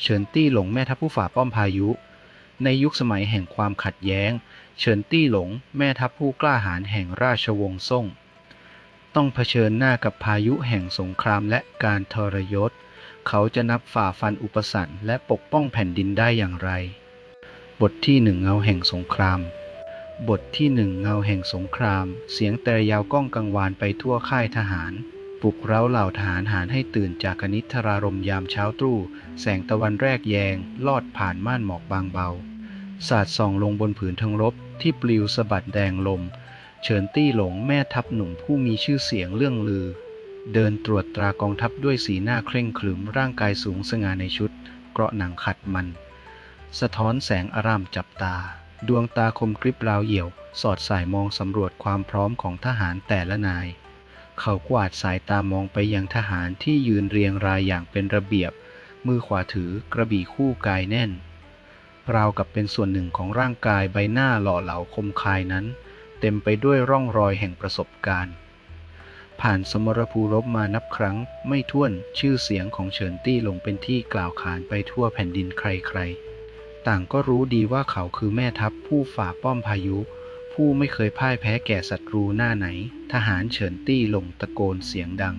เฉินตี้หลงแม่ทัพผู้ฝ่าป้อมพายุ ในยุคสมัยแห่งความขัดแย้ง เฉินตี้หลงแม่ทัพผู้กล้าหาญแห่งราชวงศ์ซ่ง ต้องเผชิญหน้ากับพายุแห่งสงครามและการทรยศ เขาจะนับฝ่าฟันอุปสรรคและปกป้องแผ่นดินได้อย่างไร บทที่หนึ่งเงาแห่งสงครามบทที่หนึ่งเงาแห่งสงคราม เสียงแต่ยาวก้องกังวานไปทั่วค่ายทหาร ปลุกเร้าเหล่าทหารหารให้ตื่นจากกนิทรารมยามเช้าตรู่ แสงตะวันแรกแยง ลอดผ่านม่านหมอกบางเบา สาดส่องลงบนผืนธงรบที่ปลิวสะบัดแดงลม เฉินตี้หลงแม่ทัพหนุ่มผู้มีชื่อเสียงเรื่องลือ เดินตรวจตรากองทัพด้วยสีหน้าเคร่งขรึมร่างกายสูงสง่าในชุด เกราะหนังขัดมัน สะท้อนแสงอารามจับตา ดวงตาคมกริบราวเหี่ยว สอดสายมองสำรวจความพร้อมของทหารแต่ละนาย เขากวาดสายตามองไปยังทหารที่ยืนเรียงรายอย่างเป็นระเบียบ มือขวาถือกระบี่คู่กายแน่น ราวกับเป็นส่วนหนึ่งของร่างกายใบหน้าหล่อเหลาคมคายนั้น เต็มไปด้วยร่องรอยแห่งประสบการณ์ ผ่านสมรภูรบมานับครั้งไม่ถ้วนชื่อเสียงของเฉินตี้ลงเป็นที่กล่าวขานไปทั่วแผ่นดินใครๆ ต่างก็รู้ดีว่าเขาคือแม่ทัพผู้ฝ่าป้อมพายุ ผู้ไม่เคยพ่ายแพ้แก่ศัตรูหน้าไหน ทหารเฉินตี้ลงตะโกนเสียงดัง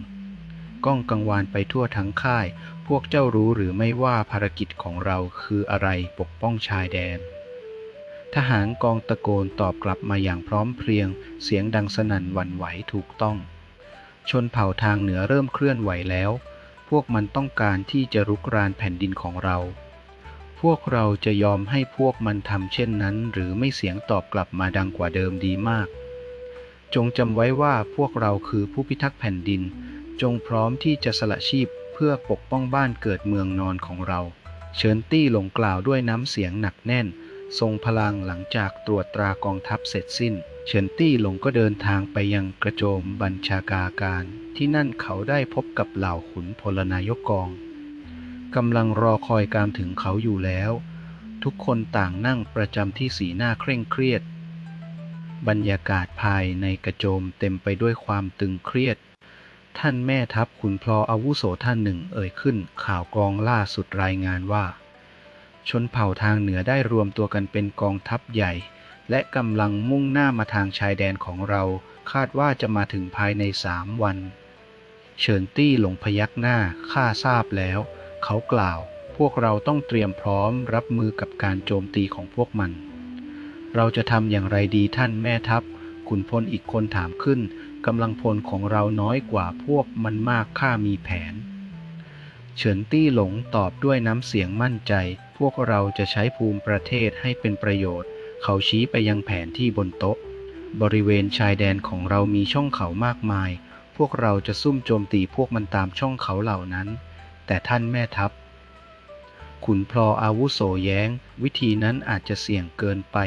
ก้องกังวานไปทั่วทั้งค่าย พวกเจ้ารู้หรือไม่ว่าภารกิจของเราคืออะไรปกป้องชายแดน ทหารกองตะโกนตอบกลับมาอย่างพร้อมเพรียง เสียงดังสนั่นหวั่นไหวถูกต้อง ชนเผ่าทางเหนือเริ่มเคลื่อนไหวแล้ว พวกมันต้องการที่จะรุกรานแผ่นดินของเรา พวกเราจะยอมให้พวกมันทำเช่นนั้น หรือไม่เสียงตอบกลับมาดังกว่าเดิมดีมาก จงจำไว้ว่าพวกเราคือผู้พิทักษ์แผ่นดิน จงพร้อมที่จะสละชีพเพื่อปกป้องบ้านเกิดเมืองนอนของเรา เชิญตี้หลงกล่าวด้วยน้ำเสียงหนักแน่น ทรงพลังหลังจากตรวจตรากองทัพเสร็จสิ้นเฉินตี้หลงก็เดินทางไปยังกระโจมบัญชาการการ ที่นั่นเขาได้พบกับเหล่าขุนพลนายกกอง กำลังรอคอยการถึงเขาอยู่แล้ว ทุกคนต่างนั่งประจำที่สีหน้าเคร่งเครียด บรรยากาศภายในกระโจมเต็มไปด้วยความตึงเครียด ท่านแม่ทัพขุนพลออาวุโสท่านหนึ่งเอ่ยขึ้นข่าวกรองล่าสุดรายงานว่า ชนเผ่าทางเหนือได้รวมตัวกันเป็นกองทัพใหญ่ และกำลังมุ่งหน้ามาทางชายแดนของเรา คาดว่าจะมาถึงภายในสามวัน เฉินตี้หลงพยักหน้าข้าทราบแล้ว เขากล่าว พวกเราต้องเตรียมพร้อมรับมือกับการโจมตีของพวกมัน เราจะทำอย่างไรดีท่านแม่ทัพ ขุนพลอีกคนถามขึ้นกำลังพลของเราน้อยกว่าพวกมันมากข้ามีแผน เฉินตี้หลงตอบด้วยน้ำเสียงมั่นใจ พวกเราจะใช้ภูมิประเทศให้เป็นประโยชน์ เขาชี้ไปยังแผนที่บนโต๊ะ บริเวณชายแดนของเรามีช่องเขามากมาย พวกเราจะซุ่มโจมตีพวกมันตามช่องเขาเหล่านั้น แต่ท่านแม่ทัพ ขุนพลออาวุโสแย้ง วิธีนั้นอาจจะเสี่ยงเกินไป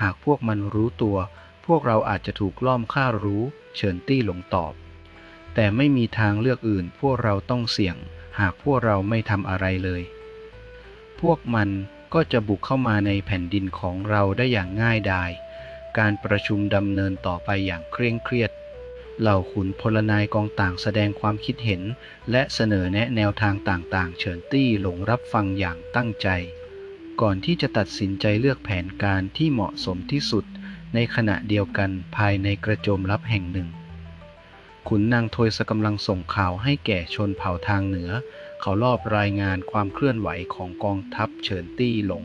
หากพวกมันรู้ตัว พวกเราอาจจะถูกล่อมฆ่ารู้ เฉินตี้หลงตอบ แต่ไม่มีทางเลือกอื่น พวกเราต้องเสี่ยง หากพวกเราไม่ทำอะไรเลย พวกมันก็จะบุกเข้ามาในแผ่นดินของเราได้อย่างง่ายดาย การประชุมดำเนินต่อไปอย่างเคร่งเครียด เหล่าขุนพลนายกองต่างแสดงความคิดเห็น และเสนอแนะแนวทางต่างๆ เฉินตี้หลงรับฟังอย่างตั้งใจ ก่อนที่จะตัดสินใจเลือกแผนการที่เหมาะสมที่สุด ในขณะเดียวกันภายในกระโจมลับแห่งหนึ่ง ขุนนางโทยสกำลังส่งข่าวให้แก่ชนเผ่าทางเหนือ เขารอบรายงานความเคลื่อนไหวของกองทัพเฉินตี้หลง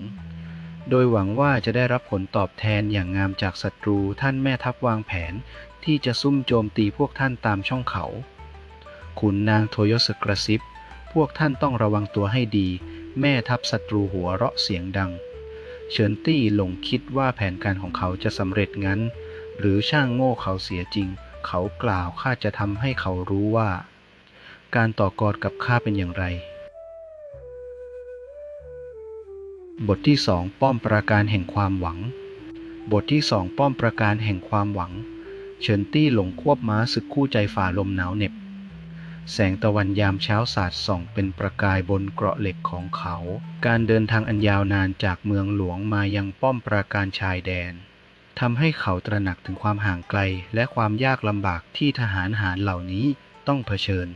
โดยหวังว่าจะได้รับผลตอบแทนอย่างงามจากศัตรูท่านแม่ทัพวางแผน ที่จะซุ่มโจมตีพวกท่านตามช่องเขา ขุนนางโทยสกระซิบ พวกท่านต้องระวังตัวให้ดี แม่ทัพศัตรูหัวเราะเสียงดัง เฉินตี้หลงคิดว่าแผนการของเขาจะสำเร็จงั้น หรือช่างโง่เขาเสียจริง เขากล่าวข้าจะทำให้เขารู้ว่า การต่อกรกับข้าเป็นอย่างไร บทที่สองป้อมปราการแห่งความหวัง บทที่สองป้อมปราการแห่งความหวัง เฉินตี้หลงควบม้าศึกคู่ใจฝ่าลมหนาวเหน็บ แสงตะวันยามเช้าสาดส่องเป็นประกายบนเกราะเหล็กของเขา การเดินทางอันยาวนานจากเมืองหลวงมายังป้อมปราการชายแดนทำให้เขาตระหนักถึงความห่างไกลและความยากลำบากที่ทหารหารเหล่านี้ต้องเผชิญ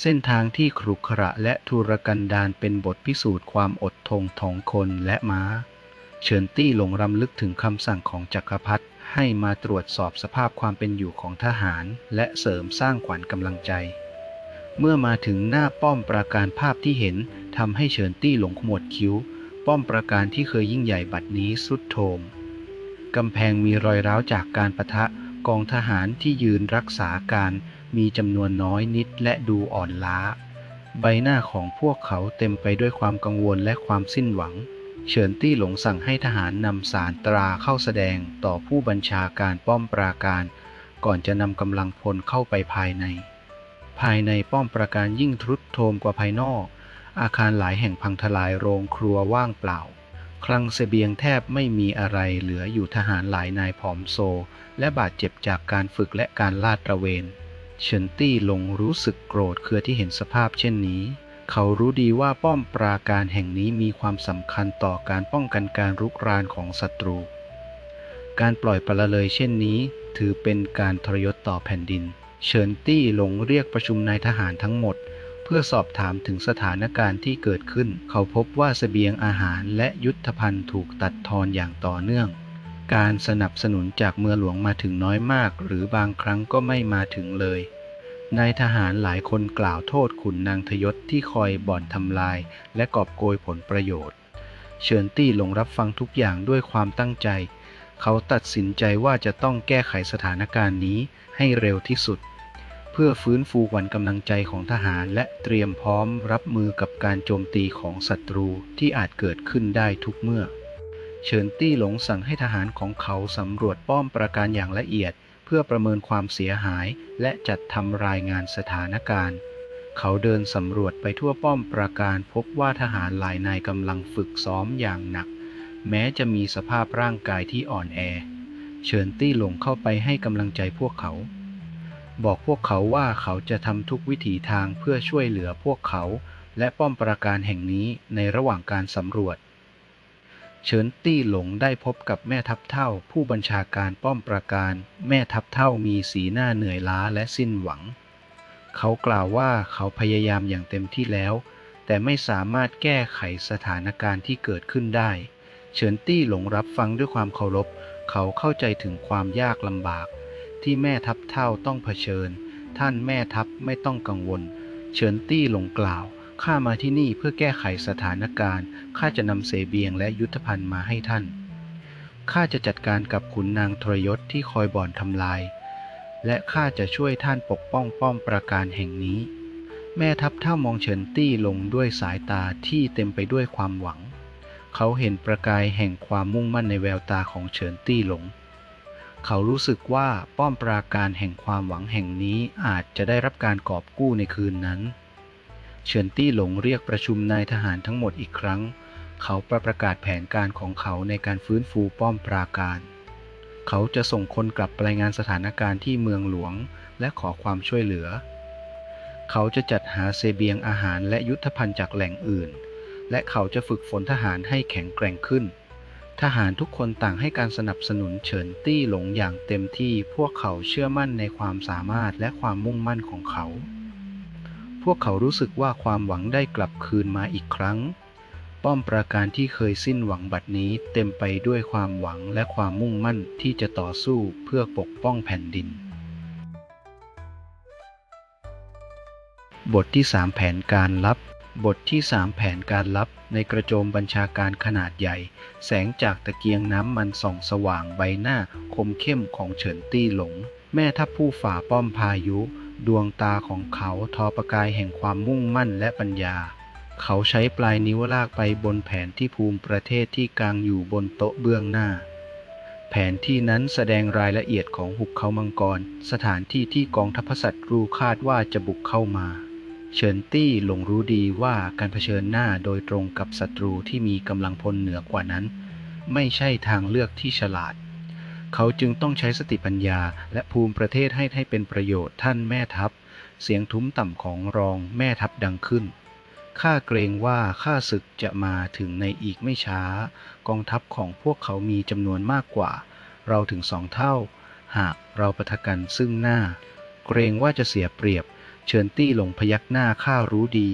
เส้นทางที่ขรุขระและทุรกันดารเป็นบทพิสูจน์ความอดทนของคนและม้า เฉินตี้หลงรำลึกถึงคำสั่งของจักรพรรดิ ให้มาตรวจสอบสภาพความเป็นอยู่ของทหาร และเสริมสร้างขวัญกำลังใจ เมื่อมาถึงหน้าป้อมปราการภาพที่เห็นทำให้เฉินตี้หลงขมวดคิ้ว ป้อมปราการที่เคยยิ่งใหญ่บัดนี้สุดโทมกำแพงมีรอยร้าวจากการประทะกองทหารที่ยืนรักษาการมีจำนวนน้อยนิดและดูอ่อนล้า ใบหน้าของพวกเขาเต็มไปด้วยความกังวลและความสิ้นหวัง เฉินตี้หลงสั่งให้ทหารนำสารตราเข้าแสดงต่อผู้บัญชาการป้อมปราการ ก่อนจะนำกำลังพลเข้าไปภายใน ภายในป้อมปราการยิ่งทรุดโทรมกว่าภายนอก อาคารหลายแห่งพังทลายโรงครัวว่างเปล่า คลังเสบียงแทบไม่มีอะไรเหลืออยู่ทหารหลายนายผอมโซ และบาดเจ็บจากการฝึกและการลาดตระเวน เฉินตี้หลงรู้สึกโกรธเคือที่เห็นสภาพเช่นนี้ เขารู้ดีว่าป้อมปราการแห่งนี้มีความสำคัญต่อการป้องกันการรุกรานของศัตรู การปล่อยปละเลยเช่นนี้ ถือเป็นการทรยศต่อแผ่นดิน เฉินตี้หลงเรียกประชุมนายทหารทั้งหมด เพื่อสอบถามถึงสถานการณ์ที่เกิดขึ้น เขาพบว่าเสบียงอาหารและยุทธภัณฑ์ถูกตัดทอนอย่างต่อเนื่อง การสนับสนุนจากเมืองหลวงมาถึงน้อยมาก หรือบางครั้งก็ไม่มาถึงเลย นายทหารหลายคนกล่าวโทษขุนนางทยศที่คอยบ่อนทำลาย และกอบโกยผลประโยชน์เฉินตี้หลงรับฟังทุกอย่างด้วยความตั้งใจ เขาตัดสินใจว่าจะต้องแก้ไขสถานการณ์นี้ให้เร็วที่สุด เพื่อฟื้นฟูขวัญกำลังใจของทหารและเตรียมพร้อมรับมือกับการโจมตีของศัตรูที่อาจเกิดขึ้นได้ทุกเมื่อเฉินตี้หลงสั่งให้ทหารของเขาสำรวจป้อมปราการอย่างละเอียด พื่อประเมินความเสียหาย และจัดทำรายงานสถานการณ์ เขาเดินสำรวจไปทั่วป้อมปราการพบว่าทหารหลายนายกำลังฝึกซ้อมอย่างหนัก แม้จะมีสภาพร่างกายที่อ่อนแอเฉินตี้หลงเข้าไปให้กำลังใจพวกเขา บอกพวกเขาว่าเขาจะทำทุกวิถีทางเพื่อช่วยเหลือพวกเขา และป้อมปราการแห่งนี้ในระหว่างการสำรวจ เฉินตี้หลงได้พบกับแม่ทัพเท่า ผู้บัญชาการป้อมปราการ แม่ทัพเท่ามีสีหน้าเหนื่อยล้าและสิ้นหวัง เขากล่าวว่าเขาพยายามอย่างเต็มที่แล้ว แต่ไม่สามารถแก้ไขสถานการณ์ที่เกิดขึ้นได้ เฉินตี้หลงรับฟังด้วยความเคารพ เขาเข้าใจถึงความยากลำบาก ที่แม่ทัพเท่าต้องเผชิญ ท่านแม่ทัพไม่ต้องกังวล เฉินตี้หลงกล่าว ข้ามาที่นี่เพื่อแก้ไขสถานการณ์ ข้าจะนำเสบียงและยุทธภัณฑ์มาให้ท่าน ข้าจะจัดการกับขุนนางทรยศที่คอยบ่อนทำลาย และข้าจะช่วยท่านปกป้องป้อมปราการแห่งนี้ แม่ทัพเท่ามองเฉินตี้ลงด้วยสายตาที่เต็มไปด้วยความหวัง เขาเห็นประกายแห่งความมุ่งมั่นในแววตาของเฉินตี้หลง เขารู้สึกว่าป้อมปราการแห่งความหวังแห่งนี้อาจจะได้รับการกอบกู้ในคืนนั้น เฉินตี้หลงเรียกประชุมนายทหารทั้งหมดอีกครั้ง เขาประประกาศแผนการของเขาในการฟื้นฟูป้อมปราการ เขาจะส่งคนกลับรายงานสถานการณ์ที่เมืองหลวงและขอความช่วยเหลือ เขาจะจัดหาเสบียงอาหารและยุทธภัณฑ์จากแหล่งอื่น และเขาจะฝึกฝนทหารให้แข็งแกร่งขึ้น ทหารทุกคนต่างให้การสนับสนุนเฉินตี้หลงอย่างเต็มที่ พวกเขาเชื่อมั่นในความสามารถและความมุ่งมั่นของเขา พวกเขารู้สึกว่าความหวังได้กลับคืนมาอีกครั้ง ป้อมปราการที่เคยสิ้นหวังบัดนี้เต็มไปด้วยความหวังและความมุ่งมั่นที่จะต่อสู้เพื่อปกป้องแผ่นดิน บทที่ 3 แผนการลับ บทที่ 3 แผนการลับในกระโจมบัญชาการขนาดใหญ่ แสงจากตะเกียงน้ำมันส่องสว่างใบหน้าคมเข้มของเฉินตี้หลง แม่ทัพผู้ฝ่าป้อมพายุ ดวงตาของเขาทอประกายแห่งความมุ่งมั่นและปัญญา เขาใช้ปลายนิ้วลากไปบนแผนที่ภูมิประเทศที่กลางอยู่บนโต๊ะเบื้องหน้า แผนที่นั้นแสดงรายละเอียดของหุบเขามังกร สถานที่ที่กองทัพสัตว์รูคาดว่าจะบุกเข้ามา เฉินตี้หลงรู้ดีว่าการเผชิญหน้าโดยตรงกับศัตรูที่มีกำลังพลเหนือกว่านั้น ไม่ใช่ทางเลือกที่ฉลาด เขาจึงต้องใช้สติปัญญาและภูมิประเทศให้ให้เป็นประโยชน์ท่านแม่ทัพ เสียงทุ้มต่ำของรองแม่ทัพดังขึ้น ข้าเกรงว่าข้าศึกจะมาถึงในอีกไม่ช้า กองทัพของพวกเขามีจำนวนมากกว่า เราถึงสองเท่า หากเราปะทะกันซึ่งหน้า เกรงว่าจะเสียเปรียบเฉินตี้หลงพยักหน้าข้ารู้ดี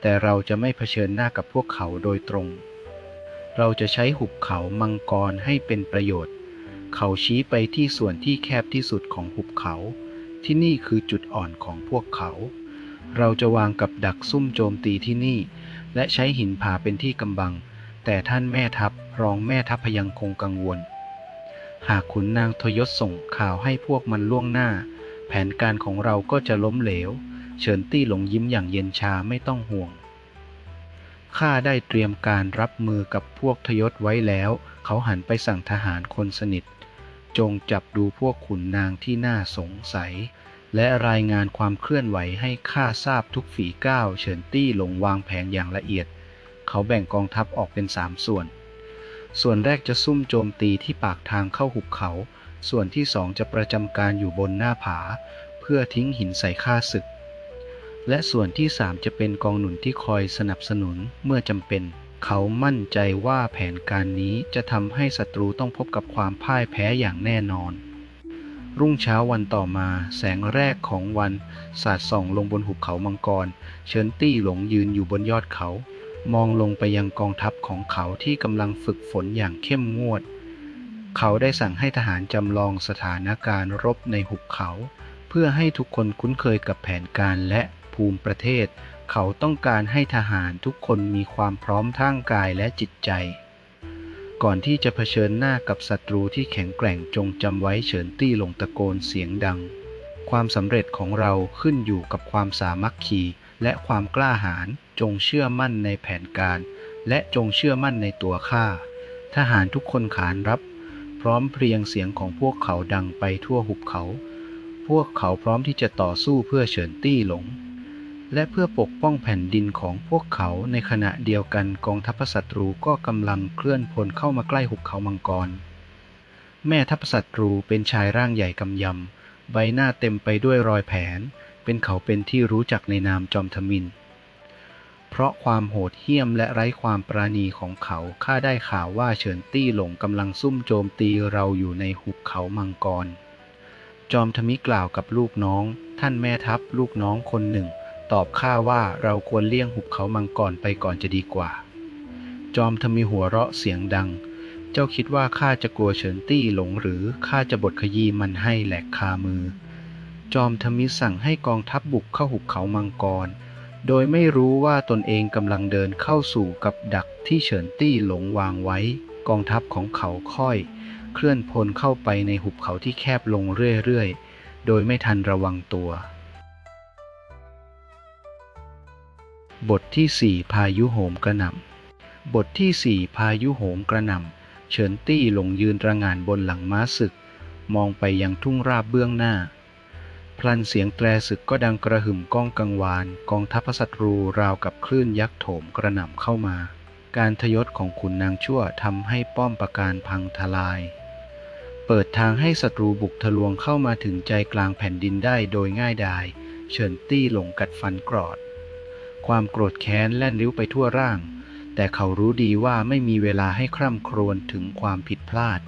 แต่เราจะไม่เผชิญหน้ากับพวกเขาโดยตรง เราจะใช้หุบเขามังกรให้เป็นประโยชน์ เขาชี้ไปที่ส่วนที่แคบที่สุดของหุบเขา ที่นี่คือจุดอ่อนของพวกเขา เราจะวางกับดักซุ่มโจมตีที่นี่ และใช้หินผาเป็นที่กำบัง แต่ท่านแม่ทัพรองแม่ทัพพยังคงกังวล หากขุนนางทยศส่งข่าวให้พวกมันล่วงหน้า แผนการของเราก็จะล้มเหลว เฉินตี้หลงยิ้มอย่างเย็นชาไม่ต้องห่วงข้าได้เตรียมการรับมือกับพวกทยศไว้แล้ว เขาหันไปสั่งทหารคนสนิท จงจับดูพวกขุนนางที่น่าสงสัย และรายงานความเคลื่อนไหวให้ข้าทราบทุกฝีก้าวเฉินตี้หลงวางแผนอย่างละเอียด เขาแบ่งกองทัพออกเป็นสามส่วน ส่วนแรกจะซุ่มโจมตีที่ปากทางเข้าหุบเขา ส่วนที่สองจะประจำการอยู่บนหน้าผา เพื่อทิ้งหินใส่ข้าศึก และส่วนที่สามจะเป็นกองหนุนที่คอยสนับสนุนเมื่อจำเป็น เขามั่นใจว่าแผนการนี้จะทำให้ศัตรูต้องพบกับความพ่ายแพ้อย่างแน่นอน รุ่งเช้าวันต่อมา แสงแรกของวันสาดส่องลงบนหุบเขามังกรเฉินตี้หลงยืนอยู่บนยอดเขา มองลงไปยังกองทัพของเขาที่กำลังฝึกฝนอย่างเข้มงวด เขาได้สั่งให้ทหารจำลองสถานการณ์รบในหุบเขา เพื่อให้ทุกคนคุ้นเคยกับแผนการและภูมิประเทศ เขาต้องการให้ทหารทุกคนมีความพร้อมทางกายและจิตใจ ก่อนที่จะเผชิญหน้ากับศัตรูที่แข็งแกร่งจงจำไว้เฉินตี้ลงตะโกนเสียงดัง ความสำเร็จของเราขึ้นอยู่กับความสามัคคีและความกล้าหาญจงเชื่อมั่นในแผนการ และจงเชื่อมั่นในตัวข้าทหารทุกคนขานรับ พร้อมเพรียงเสียงของพวกเขาดังไปทั่วหุบเขา พวกเขาพร้อมที่จะต่อสู้เพื่อเฉินตี้หลง และเพื่อปกป้องแผ่นดินของพวกเขาในขณะเดียวกันกองทัพศัตรูก็กำลังเคลื่อนพลเข้ามาใกล้หุบเขามังกร แม่ทัพศัตรูเป็นชายร่างใหญ่กำยำ ใบหน้าเต็มไปด้วยรอยแผลเป็นเขาเป็นที่รู้จักในนามจอมทมิน เพราะความโหดเหี้ยมและไร้ความปราณีของเขาข้าได้ข่าวว่าเฉินตี้หลงกำลังซุ่มโจมตีเราอยู่ในหุบเขามังกร จอมทมิกล่าวกับลูกน้อง ท่านแม่ทัพลูกน้องคนหนึ่ง ตอบข้าว่าเราควรเลี่ยงหุบเขามังกรไปก่อนจะดีกว่า จอมทมิหัวเราะเสียงดัง เจ้าคิดว่าข้าจะกลัวเฉินตี้หลงหรือข้าจะบดขยี้มันให้แหลกคามือ จอมทมิสั่งให้กองทัพบุกเข้าหุบเขามังกร โดยไม่รู้ว่าตนเองกำลังเดินเข้าสู่กับดักที่เฉินตี้หลงวางไว้ กองทัพของเขาค่อย เคลื่อนพลเข้าไปในหุบเขาที่แคบลงเรื่อยๆ โดยไม่ทันระวังตัว บทที่ 4 พายุโหมกระหน่ำ บทที่ 4 พายุโหมกระหน่ำ เฉินตี้หลงยืนระงานบนหลังม้าศึก มองไปยังทุ่งราบเบื้องหน้า พลันเสียงแตรศึกก็ดังกระหึ่มก้องกังวาน กองทัพศัตรูราวกับคลื่นยักษ์โถมกระหน่ำเข้ามา การทยศของขุนนางชั่วทำให้ป้อมปราการพังทลาย เปิดทางให้ศัตรูบุกทะลวงเข้ามาถึงใจกลางแผ่นดินได้โดยง่ายดาย เฉินตี้หลงกัดฟันกรอด ความโกรธแค้นแล่นลิ้วไปทั่วร่าง แต่เขารู้ดีว่าไม่มีเวลาให้คร่ำครวญถึงความผิดพลาด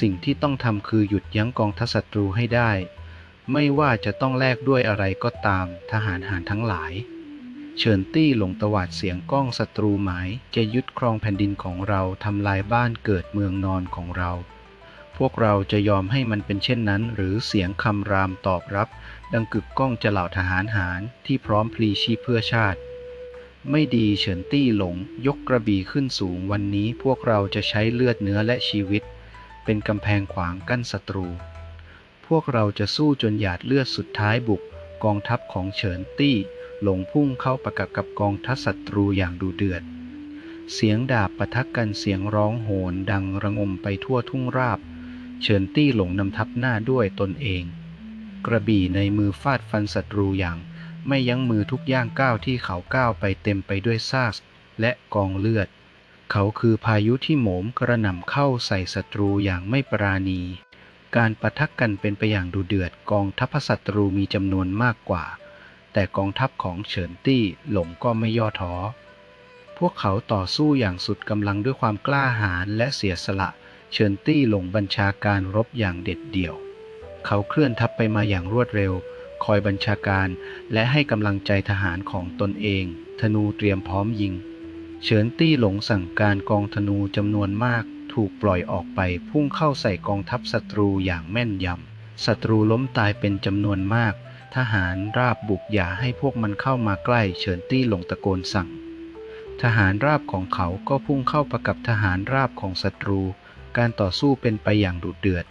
สิ่งที่ต้องทำคือหยุดยั้งกองทัพศัตรูให้ได้ ไม่ว่าจะต้องแลกด้วยอะไรก็ตามทหารหารทั้งหลาย เฉินตี้หลงตวาดเสียงก้องศัตรูหมายจะยึดครองแผ่นดินของเราทำลายบ้านเกิดเมืองนอนของเราพวกเราจะยอมให้มันเป็นเช่นนั้น หรือเสียงคำรามตอบรับ ดังกึกก้องจะเหล่าทหารหารที่พร้อมพลีชีพเพื่อชาติ ไม่ดีเฉินตี้หลงยกกระบี่ขึ้นสูงวันนี้พวกเราจะใช้เลือดเนื้อและชีวิต เป็นกำแพงขวางกั้นศัตรู พวกเราจะสู้จนหยาดเลือดสุดท้ายบุก กองทัพของเฉินตี้หลงพุ่งเข้าประกับกับกองทัพศัตรูอย่างดูเดือด เสียงดาบปะทะกันเสียงร้องโหนดังระงมไปทั่วทุ่งราบ เฉินตี้หลงนำทัพหน้าด้วยตนเอง กระบี่ในมือฟาดฟันศัตรูอย่าง ไม่ยั้งมือทุกย่างก้าวที่เขาก้าวไปเต็มไปด้วยซากและกองเลือด เขาคือพายุที่โหมกระหน่ำเข้าใส่ศัตรูอย่างไม่ปราณี การปะทะกันเป็นไปอย่างดูเดือดกองทัพศัตรูมีจำนวนมากกว่า แต่กองทัพของเฉินตี้หลงก็ไม่ย่อท้อพวกเขาต่อสู้อย่างสุดกำลังด้วยความกล้าหาญและเสียสละเฉินตี้หลงบัญชาการรบอย่างเด็ดเดี่ยว เขาเคลื่อนทัพไปมาอย่างรวดเร็ว คอยบัญชาการและให้กำลังใจทหารของตนเอง ธนูเตรียมพร้อมยิง เฉินตี้หลงสั่งการกองธนูจำนวนมาก ถูกปล่อยออกไปพุ่งเข้าใส่กองทัพศัตรูอย่างแม่นยำศัตรูล้มตายเป็นจำนวนมาก ทหารราบบุกอย่าให้พวกมันเข้ามาใกล้ เฉินตี้หลงตะโกนสั่ง ทหารราบของเขาก็พุ่งเข้าประกับทหารราบของศัตรู การต่อสู้เป็นไปอย่างดุเดือด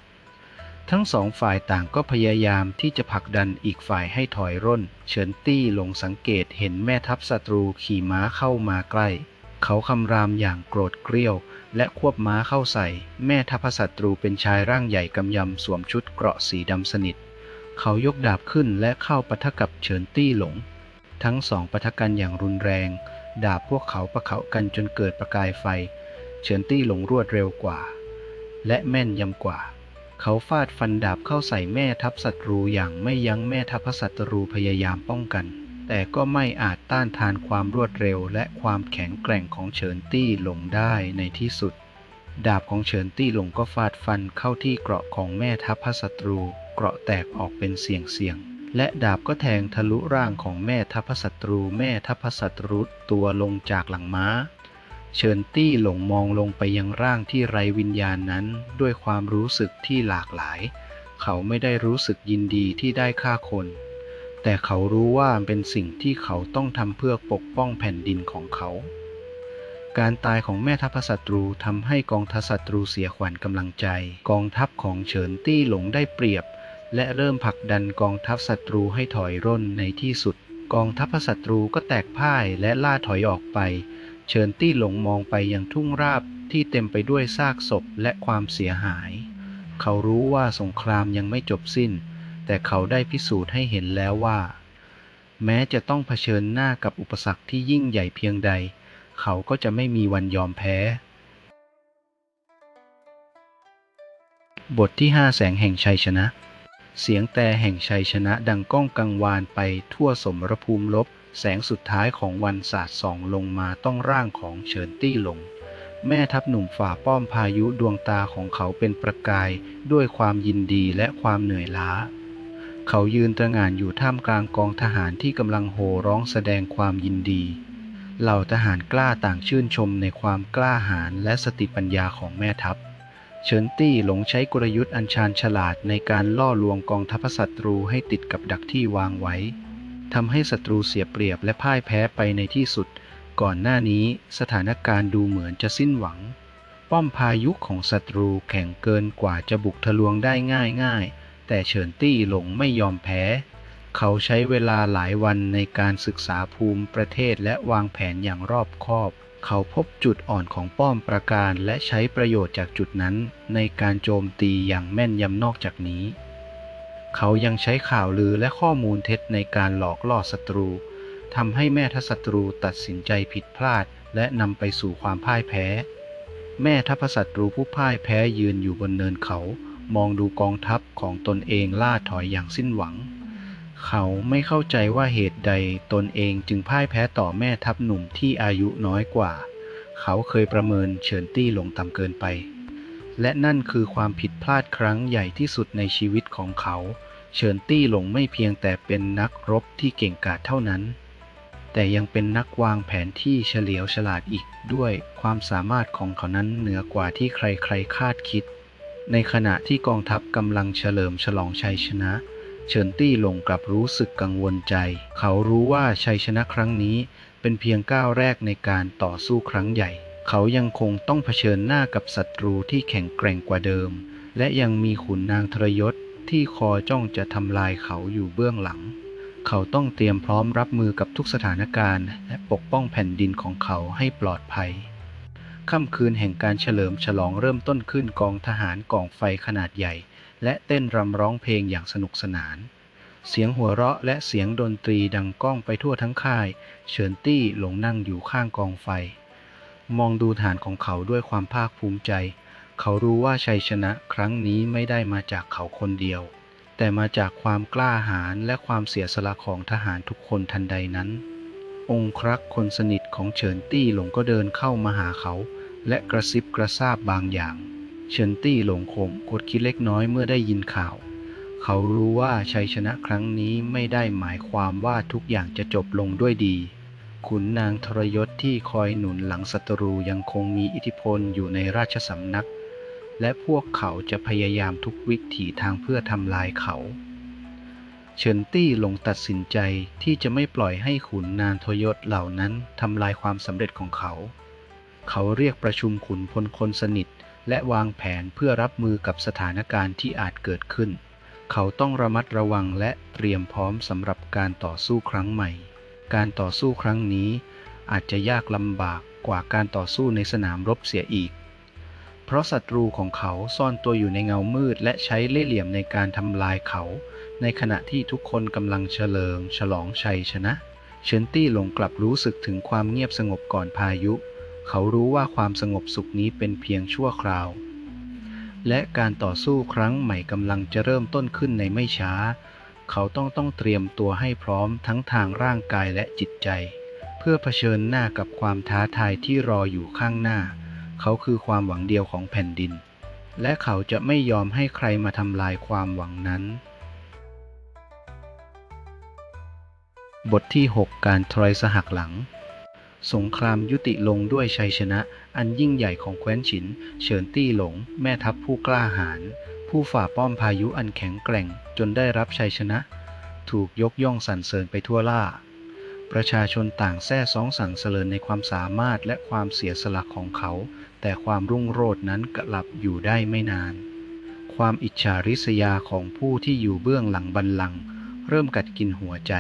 ทั้งสองฝ่ายต่างก็พยายามที่จะผลักดันอีกฝ่ายให้ถอยร่น เฉินตี้หลงสังเกตเห็นแม่ทัพศัตรูขี่ม้าเข้ามาใกล้ เขาคำรามอย่างโกรธเกรี้ยว และควบม้าเข้าใส่ แม่ทัพศัตรูเป็นชายร่างใหญ่กำยำสวมชุดเกราะสีดำสนิท เขายกดาบขึ้นและเข้าปะทะกับเฉินตี้หลง ทั้งสองปะทะกันอย่างรุนแรง ดาบพวกเขาประเขากันจนเกิดประกายไฟ เฉินตี้หลงรวดเร็วกว่า และแม่นยำกว่า เขาฟาดฟันดาบเข้าใส่แม่ทัพศัตรูอย่างไม่ยั้งแม่ทัพศัตรูพยายามป้องกัน แต่ก็ไม่อาจต้านทานความรวดเร็วและความแข็งแกร่งของเฉินตี้หลงได้ในที่สุด ดาบของเฉินตี้หลงก็ฟาดฟันเข้าที่เกราะของแม่ทัพศัตรู เกราะแตกออกเป็นเสียงเสียงและดาบก็แทงทะลุร่างของแม่ทัพศัตรู แม่ทัพศัตรูตัวลงจากหลังม้า เฉินตี้หลงมองลงไปยังร่างที่ไร้วิญญาณนั้น ด้วยความรู้สึกที่หลากหลาย เขาไม่ได้รู้สึกยินดีที่ได้ฆ่าคน แต่เขารู้ว่าเป็นสิ่งที่เขาต้องทำเพื่อปกป้องแผ่นดินของเขา การตายของแม่ทัพศัตรูทำให้กองทัพศัตรูเสียขวัญกำลังใจ กองทัพของเฉินตี้หลงได้เปรียบ และเริ่มผลักดันกองทัพศัตรูให้ถอยร่นในที่สุด กองทัพศัตรูก็แตกพ่ายและล่าถอยออกไป เฉินตี้หลงมองไปยังทุ่งราบที่เต็มไปด้วยซากศพและความเสียหาย เขารู้ว่าสงครามยังไม่จบสิ้น แต่เขาได้พิสูจน์ให้เห็นแล้วว่า แม้จะต้องเผชิญหน้ากับอุปสรรคที่ยิ่งใหญ่เพียงใด เขาก็จะไม่มีวันยอมแพ้ บทที่ 5 แสงแห่งชัยชนะ เสียงแต่แห่งชัยชนะดังก้องกังวานไปทั่วสมรภูมิลบ แสงสุดท้ายของวันสาดส่องลงมาต้องร่างของเฉินตี้หลง แม่ทัพหนุ่มฝ่าป้อมพายุดวงตาของเขาเป็นประกายด้วยความยินดีและความเหนื่อยล้า เขายืนตระหง่านอยู่ท่ามกลางกองทหารที่กำลังโห่ร้องแสดงความยินดี เหล่าทหารกล้าต่างชื่นชมในความกล้าหาญและสติปัญญาของแม่ทัพเฉินตี้หลงใช้กลยุทธ์อันชาญฉลาดในการล่อลวงกองทัพศัตรูให้ติดกับดักที่วางไว้ ทำให้ศัตรูเสียเปรียบและพ่ายแพ้ไปในที่สุด ก่อนหน้านี้สถานการณ์ดูเหมือนจะสิ้นหวัง ป้อมพายุของศัตรูแข็งเกินกว่าจะบุกทะลวงได้ง่ายๆแต่เฉินตี้หลงไม่ยอมแพ้ เขาใช้เวลาหลายวันในการศึกษาภูมิประเทศและวางแผนอย่างรอบคอบ เขาพบจุดอ่อนของป้อมประการและใช้ประโยชน์จากจุดนั้น ในการโจมตีอย่างแม่นยำนอกจากนี้ เขายังใช้ข่าวลือและข้อมูลเท็จในการหลอกล่อศัตรูทำให้แม่ทัพศัตรูตัดสินใจผิดพลาด และนำไปสู่ความพ่ายแพ้ แม่ทัพศัตรูผู้พ่ายแพ้ยืนอยู่บนเนินเขา มองดูกองทัพของตนเองล่าถอยอย่างสิ้นหวัง เขาไม่เข้าใจว่าเหตุใดตนเองจึงพ่ายแพ้ต่อแม่ทัพหนุ่มที่อายุน้อยกว่า เขาเคยประเมินเฉินตี้หลงต่ำเกินไป และนั่นคือความผิดพลาดครั้งใหญ่ที่สุดในชีวิตของเขา เฉินตี้หลงไม่เพียงแต่เป็นนักรบที่เก่งกาจเท่านั้น แต่ยังเป็นนักวางแผนที่เฉลียวฉลาดอีกด้วยความสามารถของเขานั้นเหนือกว่าที่ใครๆคาดคิด ในขณะที่กองทัพกำลังเฉลิมฉลองชัยชนะเฉินตี้หลงกลับรู้สึกกังวลใจ เขารู้ว่าชัยชนะครั้งนี้เป็นเพียงก้าวแรกในการต่อสู้ครั้งใหญ่ เขายังคงต้องเผชิญหน้ากับศัตรูที่แข็งแกร่งกว่าเดิม และยังมีขุนนางทรยศที่คอยจ้องจะทำลายเขาอยู่เบื้องหลัง เขาต้องเตรียมพร้อมรับมือกับทุกสถานการณ์ และปกป้องแผ่นดินของเขาให้ปลอดภัย ค่ำคืนแห่งการเฉลิมฉลองเริ่มต้นขึ้นกองทหารกองไฟขนาดใหญ่ และเต้นรำร้องเพลงอย่างสนุกสนานเสียงหัวเราะและเสียงดนตรีดังก้องไปทั่วทั้งค่าย เฉินตี้หลงนั่งอยู่ข้างกองไฟ มองดูฐานของเขาด้วยความภาคภูมิใจ เขารู้ว่าชัยชนะครั้งนี้ไม่ได้มาจากเขาคนเดียว แต่มาจากความกล้าหาญและความเสียสละของทหารทุกคนทันใดนั้น องครักษ์คนสนิทของเฉินตี้หลงก็เดินเข้ามาหาเขา และกระซิบกระซาบบางอย่าง เฉินตี้หลงคงกดคิดเล็กน้อยเมื่อได้ยินข่าว เขารู้ว่าชัยชนะครั้งนี้ไม่ได้หมายความว่าทุกอย่างจะจบลงด้วยดี ขุนนางทรยศที่คอยหนุนหลังศัตรูยังคงมีอิทธิพลอยู่ในราชสำนัก และพวกเขาจะพยายามทุกวิถีทางเพื่อทำลายเขา เฉินตี้ลงตัดสินใจที่จะไม่ปล่อยให้ขุนนางทรยศเหล่านั้นทำลายความสำเร็จของเขา เขาเรียกประชุมขุนพลคนสนิท และวางแผนเพื่อรับมือกับสถานการณ์ที่อาจเกิดขึ้น เขาต้องระมัดระวังและเตรียมพร้อมสำหรับการต่อสู้ครั้งใหม่ การต่อสู้ครั้งนี้ อาจจะยากลำบากกว่าการต่อสู้ในสนามรบเสียอีก เพราะศัตรูของเขาซ่อนตัวอยู่ในเงามืด และใช้เล่ห์เหลี่ยมในการทำลายเขา ในขณะที่ทุกคนกำลังเฉลิมฉลองชัยชนะ เฉินตี้หลงกลับรู้สึกถึงความเงียบสงบก่อนพายุ เขารู้ว่าความสงบสุขนี้เป็นเพียงชั่วคราว และการต่อสู้ครั้งใหม่กำลังจะเริ่มต้นขึ้นในไม่ช้า เขาต้องต้องเตรียมตัวให้พร้อมทั้งทางร่างกายและจิตใจ เพื่อเผชิญหน้ากับความท้าทายที่รออยู่ข้างหน้า เขาคือความหวังเดียวของแผ่นดิน และเขาจะไม่ยอมให้ใครมาทำลายความหวังนั้น บทที่ 6 การทรอยสหักหลัง สงครามยุติลงด้วยชัยชนะ อันยิ่งใหญ่ของแคว้นฉิน เฉินตี้หลง แม่ทัพผู้กล้าหาญ ผู้ฝ่าป้อมพายุอันแข็งแกร่งจนได้รับชัยชนะ ถูกยกย่องสรรเสริญไปทั่วล่า ประชาชนต่างแซ่ซ้องสรรเสริญในความสามารถและความเสียสละของเขา แต่ความรุ่งโรจน์นั้นกลับอยู่ได้ไม่นาน ความอิจฉาริษยาของผู้ที่อยู่เบื้องหลังบัลลังก์เริ่มกัดกินหัวใจ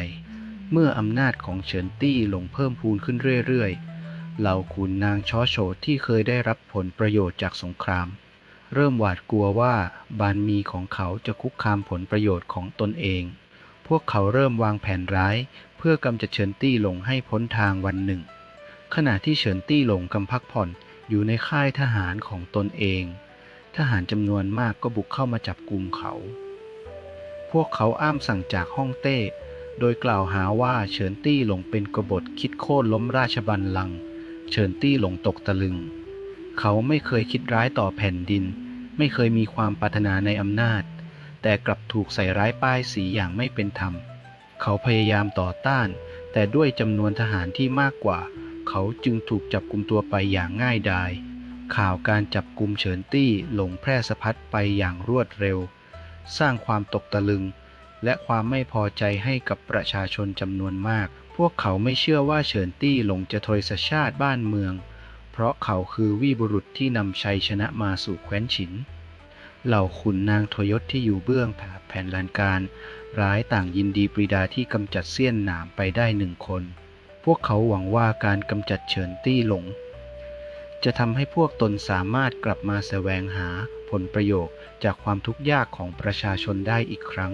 เมื่ออำนาจของเฉินตี้หลงเพิ่มพูนขึ้นเรื่อยๆ เหล่าขุนนางช้อโฉดที่เคยได้รับผลประโยชน์จากสงคราม เริ่มหวาดกลัวว่าบารมีของเขาจะคุกคามผลประโยชน์ของตนเอง พวกเขาเริ่มวางแผนร้าย เพื่อกำจัดเฉินตี้หลงให้พ้นทางวันหนึ่ง ขณะที่เฉินตี้หลงกำพักผ่อนอยู่ในค่ายทหารของตนเอง ทหารจำนวนมากก็บุกเข้ามาจับกลุ่มเขา พวกเขาอ้ามสั่งจากฮ่องเต้ โดยกล่าวหาว่าเฉินตี้หลงเป็นกบฏคิดโค่นล้มราชบัลลังก์เฉินตี้หลงตกตะลึง เขาไม่เคยคิดร้ายต่อแผ่นดิน ไม่เคยมีความปรารถนาในอำนาจ แต่กลับถูกใส่ร้ายป้ายสีอย่างไม่เป็นธรรม เขาพยายามต่อต้าน แต่ด้วยจำนวนทหารที่มากกว่า เขาจึงถูกจับกลุมตัวไปอย่างง่ายดาย ข่าวการจับกลุมเฉินตี้หลงแพร่สะพัดไปอย่างรวดเร็ว สร้างความตกตะลึง และความไม่พอใจให้กับประชาชนจำนวนมาก พวกเขาไม่เชื่อว่าเฉินตี้หลงจะทรยศชาติบ้านเมือง เพราะเขาคือวีบุรุษที่นำชัยชนะมาสู่แคว้นฉิน เหล่าขุนนางทยศที่อยู่เบื้องแผ่นลานการ ร้ายต่างยินดีปรีดาที่กำจัดเสี้ยนหนามไปได้หนึ่งคน พวกเขาหวังว่าการกำจัดเฉินตี้หลง จะทำให้พวกตนสามารถกลับมาแสวงหาผลประโยชน์จากความทุกข์ยากของประชาชนได้อีกครั้ง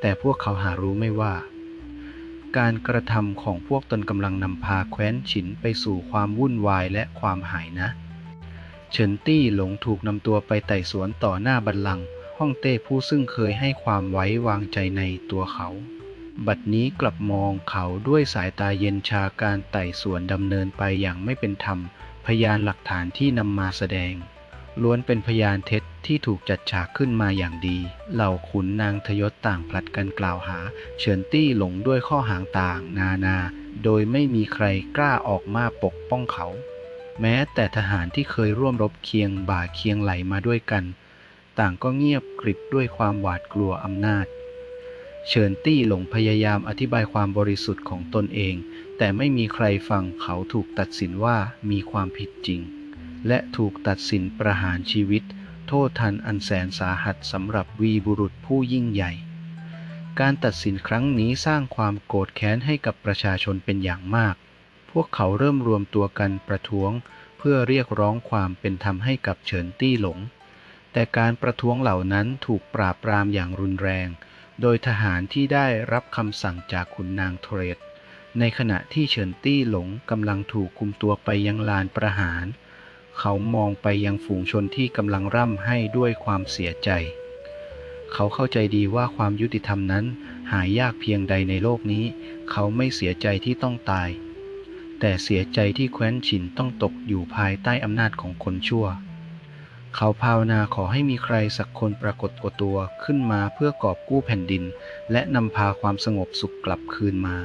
แต่พวกเขาหารู้ไม่ว่า การกระทำของพวกตนกำลังนำพาแคว้นฉินไปสู่ความวุ่นวายและความหายนะ เฉินตี้หลงถูกนำตัวไปไต่สวนต่อหน้าบัลลังก์ฮ่องเต้ผู้ซึ่งเคยให้ความไว้วางใจในตัวเขา บัดนี้กลับมองเขาด้วยสายตาเย็นชาการไต่สวนดำเนินไปอย่างไม่เป็นธรรม พยานหลักฐานที่นำมาแสดง ล้วนเป็นพยานเท็จที่ถูกจัดฉากขึ้นมาอย่างดี เหล่าขุนนางทยศต่างผลัดกันกล่าวหา เฉินตี้หลงด้วยข้อหางต่างนานา โดยไม่มีใครกล้าออกมาปกป้องเขา แม้แต่ทหารที่เคยร่วมรบเคียงบ่าเคียงไหลมาด้วยกัน ต่างก็เงียบกริบด้วยความหวาดกลัวอำนาจ เฉินตี้หลงพยายามอธิบายความบริสุทธิ์ของตนเอง แต่ไม่มีใครฟังเขาถูกตัดสินว่ามีความผิดจริง และถูกตัดสินประหารชีวิต โทษทันอันแสนสาหัสสำหรับวีบุรุษผู้ยิ่งใหญ่ การตัดสินครั้งนี้สร้างความโกรธแค้นให้กับประชาชนเป็นอย่างมาก พวกเขาเริ่มรวมตัวกันประท้วง เพื่อเรียกร้องความเป็นธรรมให้กับเฉินตี้หลง แต่การประท้วงเหล่านั้นถูกปราบปรามอย่างรุนแรง โดยทหารที่ได้รับคำสั่งจากขุนนางเทเรตในขณะที่เฉินตี้หลงกำลังถูกคุมตัวไปยังลานประหาร เขามองไปยังฝูงชนที่กำลังร่ำให้ด้วยความเสียใจ เขาเข้าใจดีว่าความยุติธรรมนั้นหายากเพียงใดในโลกนี้ เขาไม่เสียใจที่ต้องตาย แต่เสียใจที่แคว้นฉินต้องตกอยู่ภายใต้อำนาจของคนชั่ว เขาภาวนาขอให้มีใครสักคนปรากฏตัวขึ้นมาเพื่อกอบกู้แผ่นดิน และนำพาความสงบสุขกลับคืนมา